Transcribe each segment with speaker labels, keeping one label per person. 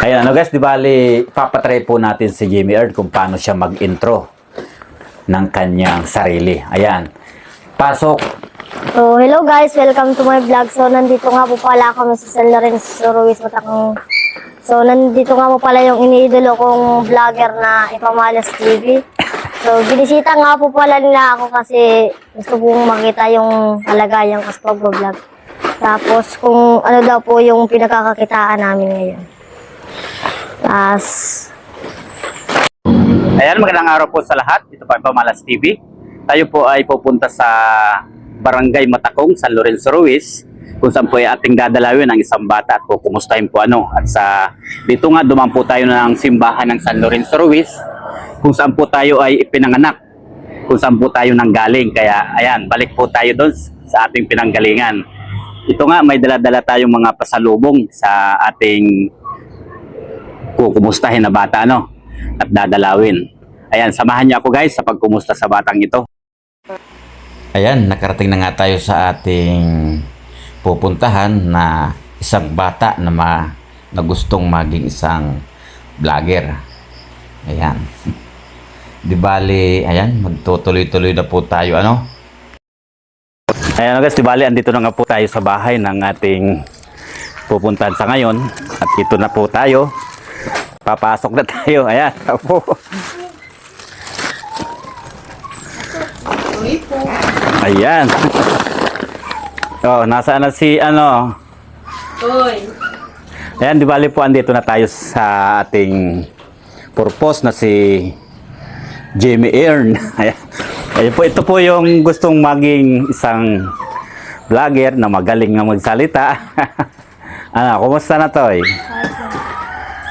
Speaker 1: Ayan, ano guys, di bali, papatry po natin si Jimmy Earn kung paano siya mag-intro ng kanyang sarili. Ayan. Pasok.
Speaker 2: So, hello guys, welcome to my vlog. So, nandito nga po pala kami sa San Lorenzo Ruiz Matakang. So, nandito nga po pala yung iniidolo kong vlogger na Ipamalas TV. So, binisita nga po pala nila ako kasi gusto kong makita yung kalagayan ko pag-vlog. Tapos, kung ano daw po yung pinakakakitaan namin ngayon. Tapos,
Speaker 1: Ayan, magandang araw po sa lahat. Ito pa Pamalas TV. Tayo po ay pupunta sa Barangay Matakong, San Lorenzo Ruiz, kung saan po ay ating dadalawin ang isang bata at kukumustahin po ano. At sa dito nga dumaan po tayo ng simbahan ng San Lorenzo Ruiz, kung saan po tayo ay ipinanganak, kung saan po tayo nanggaling. Kaya ayan, balik po tayo doon sa ating pinanggalingan. Ito nga, may dala-dala tayong mga pasalubong sa ating kukumustahin na bata, ano? At dadalawin. Ayan, samahan niyo ako guys sa pagkumusta sa batang ito. Ayan, nakarating na nga tayo sa ating pupuntahan na isang bata na, ma, na gustong maging isang vlogger. Ayan. Di bali, ayan, magtutuloy-tuloy na po tayo, ano? Ayan guys, di bali, andito na nga po tayo sa bahay ng ating pupuntahan sa ngayon. At dito na po tayo. Papasok na tayo. Ayan. po. Ayan. Oh, nasaan na si ano?
Speaker 3: Uy,
Speaker 1: Ayan, di bali po andito na tayo sa ating purpose na si Jamie Earn. Ayan. Ayan po, ito po yung gustong maging isang vlogger na magaling na magsalita. ano, kumusta na to?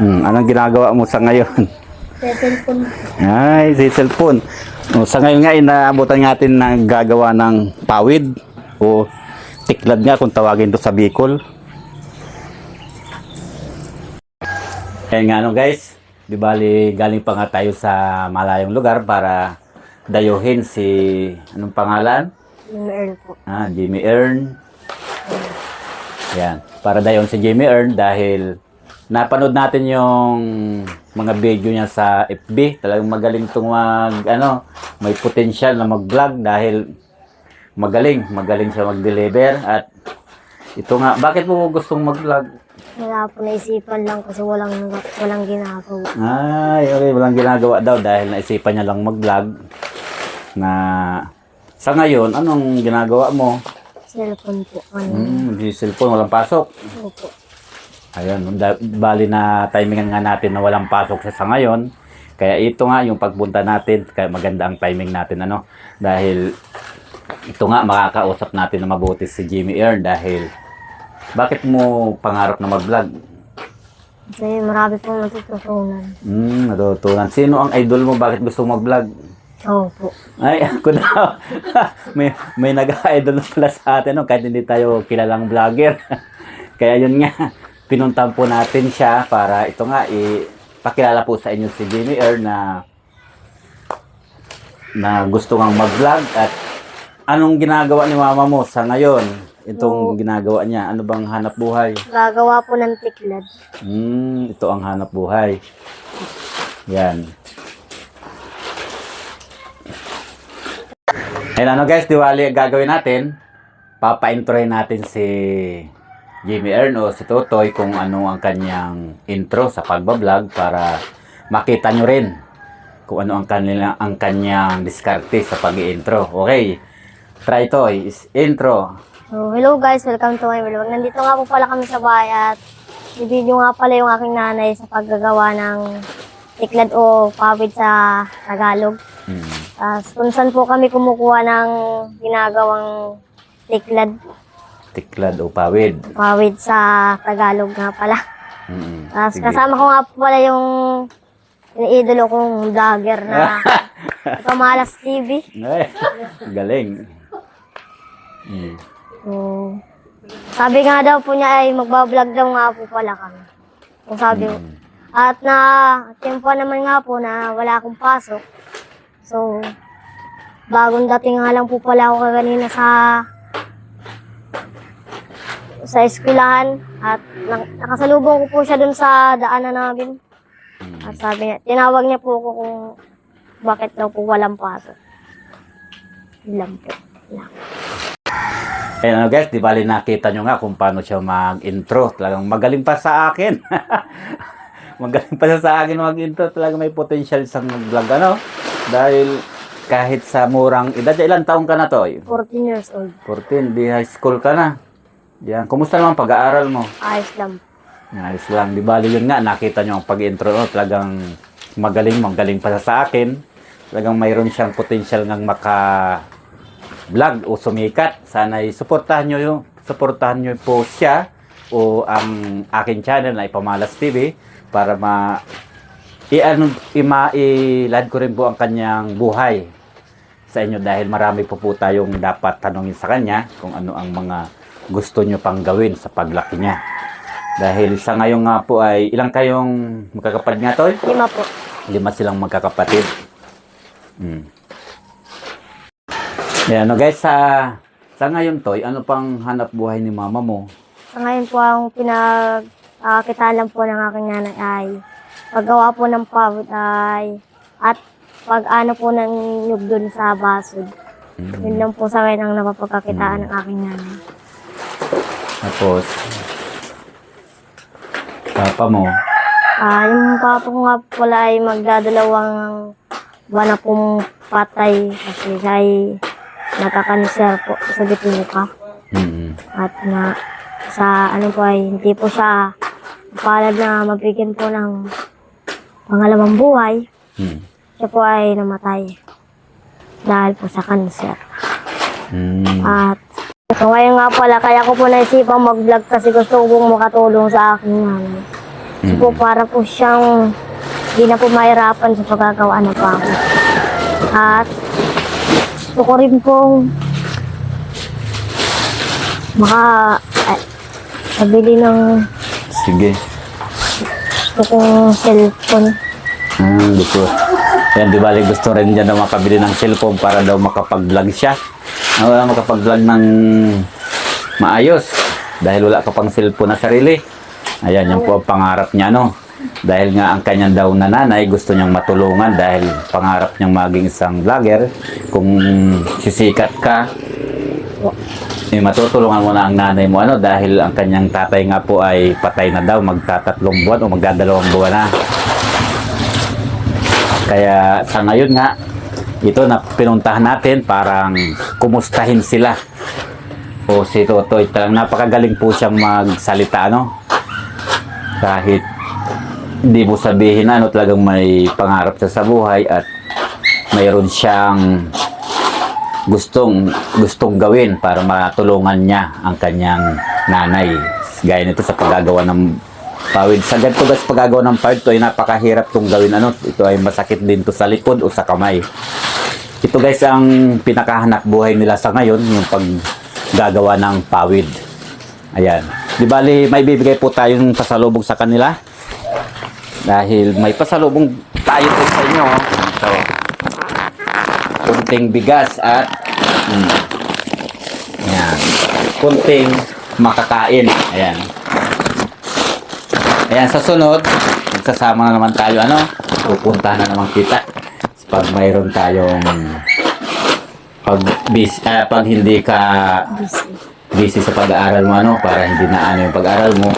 Speaker 1: Hmm, anong ginagawa mo sa ngayon?
Speaker 2: sa cellphone
Speaker 1: Ay, si cellphone. O, sa ngayon nga, inaabutan natin ng gagawa ng pawid o tiklad nga kung tawagin to sa Bicol. Kaya nga no guys, di bali galing pa nga tayo sa malayong lugar para dayuhin si, anong pangalan?
Speaker 2: yung Earl po.
Speaker 1: Ah, Jimmy Earn. Yan. Para dayon si Jimmy Earn dahil napanood natin yung mga video niya sa FB. Talagang magaling itong mag, ano, may potential na mag-vlog dahil magaling. Magaling siya mag-deliver. At ito nga, bakit mo gustong mag-vlog?
Speaker 2: Wala po naisipan lang kasi walang walang ginagawa.
Speaker 1: Ay, okay, walang ginagawa daw dahil naisipan niya lang mag-vlog na sa ngayon, anong ginagawa mo?
Speaker 2: Cellphone po. Ano?
Speaker 1: Hmm, cellphone, walang pasok.
Speaker 2: Opo.
Speaker 1: Ayun, da- bali na timingan nga natin na walang pasok sa sa ngayon. Kaya ito nga yung pagpunta natin, kaya maganda ang timing natin ano. Dahil ito nga makakausap natin na mabuti si Jimmy Earn dahil bakit mo pangarap na mag-vlog?
Speaker 2: Kasi marami pong natututunan.
Speaker 1: Hmm, natutunan. Sino ang idol mo? Bakit gusto mo mag-vlog?
Speaker 2: Opo.
Speaker 1: Ay, ako daw. may may nag-idol na pala sa atin no? kahit hindi tayo kilalang vlogger. Kaya yun nga, pinuntan po natin siya para ito nga, ipakilala po sa inyo si Jimmy Earn na na gusto nga mag-vlog at anong ginagawa ni mama mo sa ngayon? Itong ginagawa niya, ano bang hanap buhay?
Speaker 2: Gagawa po ng tiklad.
Speaker 1: Hmm, ito ang hanap buhay. Yan. Ayan ano guys, diwali gagawin natin. Papa-introin natin si Jimmy Earn o si Totoy kung ano ang kanyang intro sa pagbablog para makita nyo rin kung ano ang, kanila, ang kanyang diskarte sa pag-intro. Okay, try to. Is intro.
Speaker 2: So, hello guys, welcome to my vlog. Nandito nga po pala kami sa bahay at i-video nga pala yung aking nanay sa paggagawa ng tiklad o pawid sa Tagalog.
Speaker 1: Hmm.
Speaker 2: Tapos kung saan po kami kumukuha ng ginagawang tiklad,
Speaker 1: Tiklad o pawid.
Speaker 2: pawid sa Tagalog nga pala.
Speaker 1: Hmm.
Speaker 2: Tapos
Speaker 1: Sige.
Speaker 2: kasama ko nga po pala yung iniidolo kong vlogger na Pamalas TV.
Speaker 1: Ay, galing. Mm.
Speaker 2: So, sabi nga daw po niya ay magbablog daw nga po pala kami. Kung sabi ko. At na, tempo naman nga po na wala akong pasok. So, bagong dating nga lang po pala ako kanina sa sa eskwelahan at nak- nakasalubong ko po siya dun sa daanan namin. At sabi niya, tinawag niya po ako kung bakit daw po walang pasok. Yun lang po. Lang.
Speaker 1: Ayan ano guys, di bali nakita nyo nga kung paano siya mag-intro. Talagang magaling pa sa akin. magaling pa siya sa akin mag-intro. Talagang may potential isang vlog ano. Dahil kahit sa murang edad, ilan taong ka na to?
Speaker 2: 14 years old.
Speaker 1: 14, di high school ka na. Yan. Kumusta naman pag-aaral mo?
Speaker 2: Ayos lang.
Speaker 1: Ayos lang. Di bali yun nga, nakita nyo ang pag-intro. No? Talagang magaling, magaling pa sa akin. Talagang mayroon siyang potential ng maka vlog o sumikat. Sana suportahan nyo yung suportahan nyo po siya o ang akin channel na Ipamalas TV para ma i-ano ima ilad ko rin po ang kanyang buhay sa inyo dahil marami po po tayong dapat tanongin sa kanya kung ano ang mga gusto nyo pang gawin sa paglaki niya. Dahil sa ngayon nga po ay ilang kayong magkakapatid nga Toy?
Speaker 2: Lima po.
Speaker 1: Lima silang magkakapatid. Hmm. Yan, ano guys, sa, sa ngayon Toy, ano pang hanap buhay ni mama mo?
Speaker 2: Sa ngayon po ang pinagkakita lang po ng aking nanay ay paggawa po ng pawid ay at pag ano po ng nyug dun sa basod. Yun lang po sa ngayon ang napapagkakitaan ng aking nanay.
Speaker 1: Tapos, papa mo,
Speaker 2: Ah, yung papa ko nga pala ay magdadalawang buwan na pong patay kasi siya ay nakakanser po sa bituka.
Speaker 1: mm
Speaker 2: At na sa ano po ay hindi po siya palad na mabigyan po ng pangalawang buhay.
Speaker 1: mm
Speaker 2: Siya po ay namatay dahil po sa cancer.
Speaker 1: mm
Speaker 2: At so ngayon nga pala, kaya ko po naisipang mag-vlog kasi gusto ko pong makatulong sa aking nanay. Kasi po para po siyang hindi na po mahirapan sa pagkagawa ng pako. At gusto ko rin pong maka eh, sabili ng
Speaker 1: Sige.
Speaker 2: gusto kong cellphone.
Speaker 1: Hmm, gusto. Yan, di bali gusto rin niya na makabili ng cellphone para daw makapag-vlog siya. Uh, makapag-vlog ng maayos. Dahil wala ka pang cellphone na sarili. Ayan, yan po ang pangarap niya, no? Dahil nga ang kanyang daw na nanay gusto niyang matulungan dahil pangarap niyang maging isang vlogger. Kung sisikat ka, eh, matutulungan mo na ang nanay mo ano dahil ang kanyang tatay nga po ay patay na daw magtatatlong buwan o magdadalawang buwan na. Kaya sa ngayon nga, ito na pinuntahan natin parang kumustahin sila. O si Totoy, talagang napakagaling po siyang magsalita, no? Kahit hindi mo sabihin ano, talagang may pangarap siya sa buhay at mayroon siyang gustong gustong gawin para matulungan niya ang kanyang nanay. Gaya nito sa paggagawa ng pawid. Sa ganito guys, paggagawa ng pawid, ito ay napakahirap itong gawin. Ano? Ito ay masakit din to sa likod o sa kamay. Ito guys ang pinakahanap buhay nila sa ngayon, yung paggagawa ng pawid. Ayan. Di bali, may bibigay po tayong pasalubong sa kanila. Dahil may pasalubong tayo po sa inyo. Ito kunting bigas at mm, ayan, kunting makakain. Ayan. Ayan, sa sunod, magsasama na naman tayo, ano, pupunta na naman kita pag mayroon tayong pag, bis, ah, pag hindi ka
Speaker 2: Busy.
Speaker 1: busy sa pag-aaral mo, ano, para hindi na ano yung pag-aaral mo,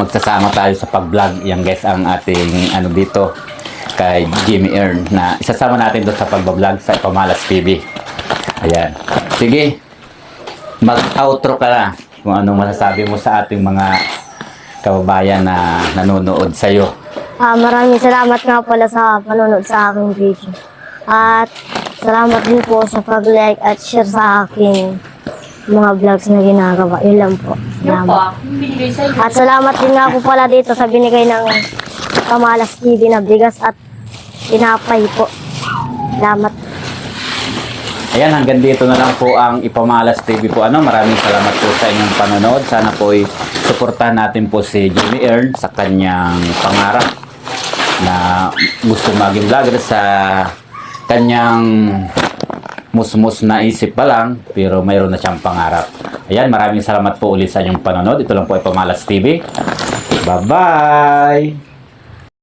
Speaker 1: magsasama tayo sa pag-vlog. Yan guys ang ating ano dito kay Jimmy Earn na isasama natin doon sa pag-vlog sa Pamalas TV. Ayan. Sige, mag-outro ka na kung anong masasabi mo sa ating mga kababayan na nanonood sa'yo.
Speaker 2: Ah, maraming salamat nga pala sa panonood sa aking video. At salamat din po sa pag-like at share sa aking mga vlogs na ginagawa. Yun lang po. Salamat. At salamat din nga po pala dito sa binigay ng Kamalas TV na bigas at tinapay po. Salamat.
Speaker 1: Ayan, hanggang dito na lang po ang Ipamalas TV po. Ano, maraming salamat po sa inyong panonood. Sana po suportahan natin po si Jimmy Earn sa kanyang pangarap na gusto maging vlogger sa kanyang musmus na isip pa lang, pero mayroon na siyang pangarap. Ayan, maraming salamat po ulit sa inyong panonood. Ito lang po ay Pamalas TV. Bye-bye!